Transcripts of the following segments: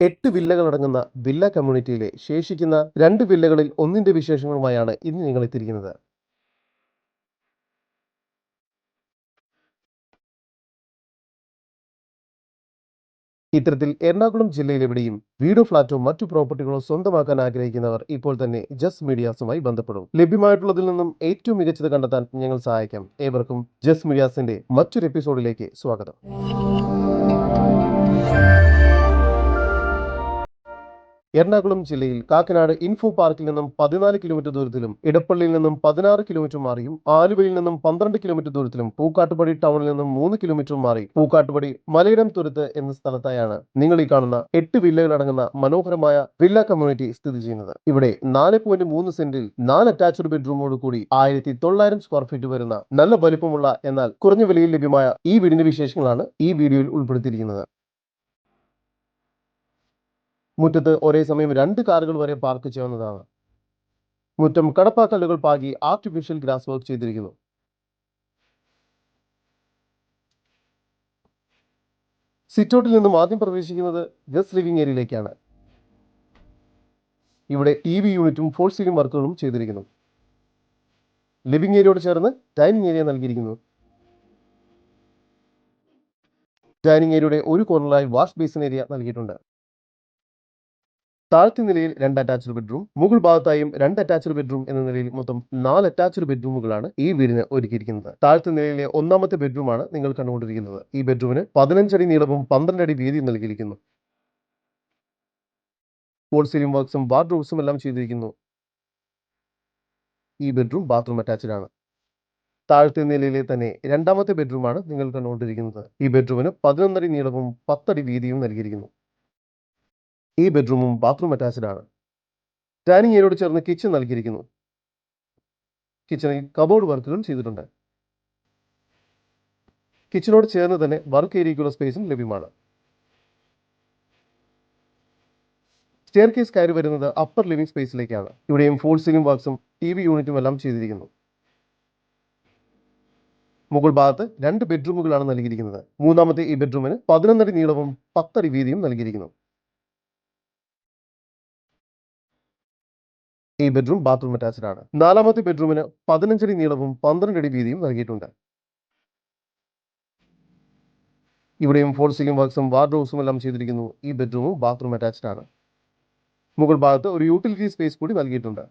എട്ട് വില്ലകളടങ്ങുന്ന വില്ല കമ്മ്യൂണിറ്റിയിലെ ശേഷിക്കുന്ന രണ്ട് വില്ലകളിൽ ഒന്നിന്റെ വിശേഷങ്ങളുമായാണ് ഇന്ന് നിങ്ങൾ എത്തിയിരിക്കുന്നത് ഇത്തരത്തിൽ എറണാകുളം ജില്ലയിലെവിടെയും വീടോ ഫ്ളാറ്റോ മറ്റു പ്രോപ്പർട്ടികളോ സ്വന്തമാക്കാൻ ആഗ്രഹിക്കുന്നവർ ഇപ്പോൾ തന്നെ ജസ് മീഡിയാസുമായി ബന്ധപ്പെടും. ലഭ്യമായിട്ടുള്ളതിൽ നിന്നും ഏറ്റവും മികച്ചത് കണ്ടെത്താൻ ഞങ്ങൾ സഹായിക്കാം. ഏവർക്കും ജസ് മീഡിയാസിന്റെ മറ്റൊരു എപ്പിസോഡിലേക്ക് സ്വാഗതം. എറണാകുളം ജില്ലയിൽ കാക്കനാട് ഇൻഫോ പാർക്കിൽ നിന്നും പതിനാല് കിലോമീറ്റർ ദൂരത്തിലും ഇടപ്പള്ളിയിൽ നിന്നും പതിനാറ് കിലോമീറ്റർ മാറിയും ആലുവയിൽ നിന്നും പന്ത്രണ്ട് കിലോമീറ്റർ ദൂരത്തിലും പൂക്കാട്ടുപടി ടൗണിൽ നിന്നും മൂന്ന് കിലോമീറ്റർ മാറി. പൂക്കാട്ടുപടി മലയിടം തുരുത്ത് എന്ന സ്ഥലത്തായാണ് നിങ്ങൾ ഈ കാണുന്ന എട്ട് വില്ലകളടങ്ങുന്ന മനോഹരമായ വില്ല കമ്മ്യൂണിറ്റി സ്ഥിതി ചെയ്യുന്നത്. ഇവിടെ നാല് പോയിന്റ് മൂന്ന് സെന്റിൽ നാല് അറ്റാച്ച്ഡ് ബെഡ്റൂമോട് കൂടി ആയിരത്തി തൊള്ളായിരം സ്ക്വയർ ഫീറ്റ് വരുന്ന നല്ല വലിപ്പമുള്ള എന്നാൽ കുറഞ്ഞ വിലയിൽ ലഭ്യമായ ഈ വീടിന്റെ വിശേഷങ്ങളാണ് ഈ വീഡിയോയിൽ ഉൾപ്പെടുത്തിയിരിക്കുന്നത്. മുറ്റത്ത് ഒരേ സമയം രണ്ട് കാറുകൾ വരെ പാർക്ക് ചെയ്യാവുന്നതാണ് മുറ്റം കടപ്പാക്കല്ലുകൾ പാകി ആർട്ടിഫിഷ്യൽ ഗ്രാസ് വർക്ക് ചെയ്തിരിക്കുന്നു. സിറ്റൗട്ടിൽ നിന്നും ആദ്യം പ്രവേശിക്കുന്നത് ഗസ്റ്റ് ലിവിംഗ് ഏരിയയിലേക്കാണ് ഇവിടെ ടി വി യൂണിറ്റും ഫോൾ സീലിംഗ് വർക്കുകളും ചെയ്തിരിക്കുന്നു. ലിവിംഗ് ഏരിയയോട് ചേർന്ന് ഡൈനിങ് ഏരിയ നൽകിയിരിക്കുന്നു. ഡൈനിങ് ഏരിയയുടെ ഒരു കോർണറായി വാഷ് ബേസിൻ ഏരിയ നൽകിയിട്ടുണ്ട്. താഴത്തെ നിലയിൽ രണ്ട് അറ്റാച്ച്ഡ് ബെഡ്റൂം മുകൾ ഭാഗത്തായും രണ്ട് അറ്റാച്ച്ഡ് ബെഡ്റൂം എന്ന നിലയിൽ മൊത്തം നാല് അറ്റാച്ച്ഡ് ബെഡ്റൂമുകളാണ് ഈ വീടിന് ഒരുക്കിയിരിക്കുന്നത്. താഴത്തെ നിലയിലെ ഒന്നാമത്തെ ബെഡ്റൂമാണ് നിങ്ങൾ കണ്ടുകൊണ്ടിരിക്കുന്നത്. ഈ ബെഡ്റൂമിന് പതിനഞ്ചടി നീളവും പന്ത്രണ്ട് അടി വീതിയും നൽകിയിരിക്കുന്നു. വോൾ സീലിംഗ് വർക്ക്സും വാർഡ്രോബ്സും എല്ലാം ചെയ്തിരിക്കുന്നു. ഈ ബെഡ്റൂം ബാത്റൂം അറ്റാച്ച്ഡ് ആണ്. താഴത്തെ നിലയിലെ തന്നെ രണ്ടാമത്തെ ബെഡ്റൂമാണ് നിങ്ങൾ കണ്ടുകൊണ്ടിരിക്കുന്നത്. ഈ ബെഡ്റൂമിന് പതിനൊന്നടി നീളവും പത്തടി വീതിയും നൽകിയിരിക്കുന്നു. ഈ ബെഡ്റൂമും ബാത്റൂം അറ്റാച്ച്ഡ് ആണ്. ഡൈനിങ് ഏരിയയോട് ചേർന്ന് കിച്ചൺ നൽകിയിരിക്കുന്നു. കിച്ചണിൽ കബോർഡ് വർക്കുകൾ ചെയ്തിട്ടുണ്ട്. കിച്ചണോട് ചേർന്ന് തന്നെ വർക്ക് ഏരിയയ്ക്കുള്ള സ്പേസും ലഭ്യമാണ്. സ്റ്റെയർ കേസ് കയറി വരുന്നത് അപ്പർ ലിവിംഗ് സ്പേസിലേക്കാണ് ഇവിടെയും ഫോൾ സീലിംഗ് വർക്ക്സും ടി വി യൂണിറ്റും എല്ലാം ചെയ്തിരിക്കുന്നു. മുകൾ ഭാഗത്ത് രണ്ട് ബെഡ്റൂമുകളാണ് നൽകിയിരിക്കുന്നത്. മൂന്നാമത്തെ ഈ ബെഡ്റൂമിന് പതിനൊന്നടി നീളവും പത്തടി വീതിയും നൽകിയിരിക്കുന്നു. ഈ ബെഡ്റൂം ബാത്റൂം അറ്റാച്ച്ഡ് ആണ്. നാലാമത്തെ ബെഡ്റൂമിന് പതിനഞ്ചടി നീളവും പന്ത്രണ്ട് അടി വീതിയും നൽകിയിട്ടുണ്ട്. ഇവിടെയും ഫോൾ സീലിംഗ് വർക്ക്സും വാർഡ്രോബ്സും എല്ലാം ചെയ്തിരിക്കുന്നു. ഈ ബെഡ്റൂമും ബാത്റൂം അറ്റാച്ച്ഡ് ആണ്. മുകൾ ഭാഗത്ത് ഒരു യൂട്ടിലിറ്റി സ്പേസ് കൂടി നൽകിയിട്ടുണ്ട്.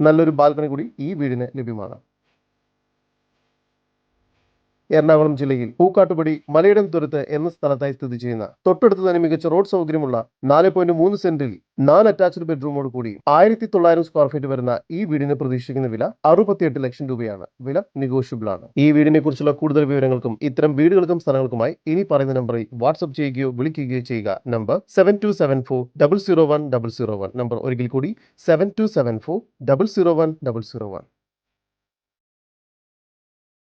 നല്ലൊരു ബാൽക്കണി കൂടി ഈ വീടിന് ലഭ്യമാണ്. എറണാകുളം ജില്ലയിൽ പൂക്കാട്ടുപടി മലയിടം തുരത്ത് എന്ന സ്ഥലത്തായി സ്ഥിതി ചെയ്യുന്ന തൊട്ടടുത്ത് തന്നെ മികച്ച റോഡ് സൗകര്യമുള്ള നാല് പോയിന്റ് മൂന്ന് സെന്റിൽ നാല് അറ്റാച്ച്ഡ് ബെഡ്റൂമോട് കൂടി ആയിരത്തി തൊള്ളായിരം സ്ക്വയർ ഫീറ്റ് വരുന്ന ഈ വീടിന് പ്രതീക്ഷിക്കുന്ന വില അറുപത്തിയെട്ട് ലക്ഷം രൂപയാണ്. വില നെഗോഷ്യബിൾ ആണ്. ഈ വീടിനെ കുറിച്ചുള്ള കൂടുതൽ വിവരങ്ങൾക്കും ഇത്തരം വീടുകൾക്കും സ്ഥലങ്ങൾക്കുമായി ഇനി പറയുന്ന നമ്പറിൽ വാട്സ്ആപ്പ് ചെയ്യുകയോ വിളിക്കുകയോ ചെയ്യുക. Number seven two seven four double zero one double zero one number ഒരിക്കൽ കൂടി seven two seven four double zero one double zero one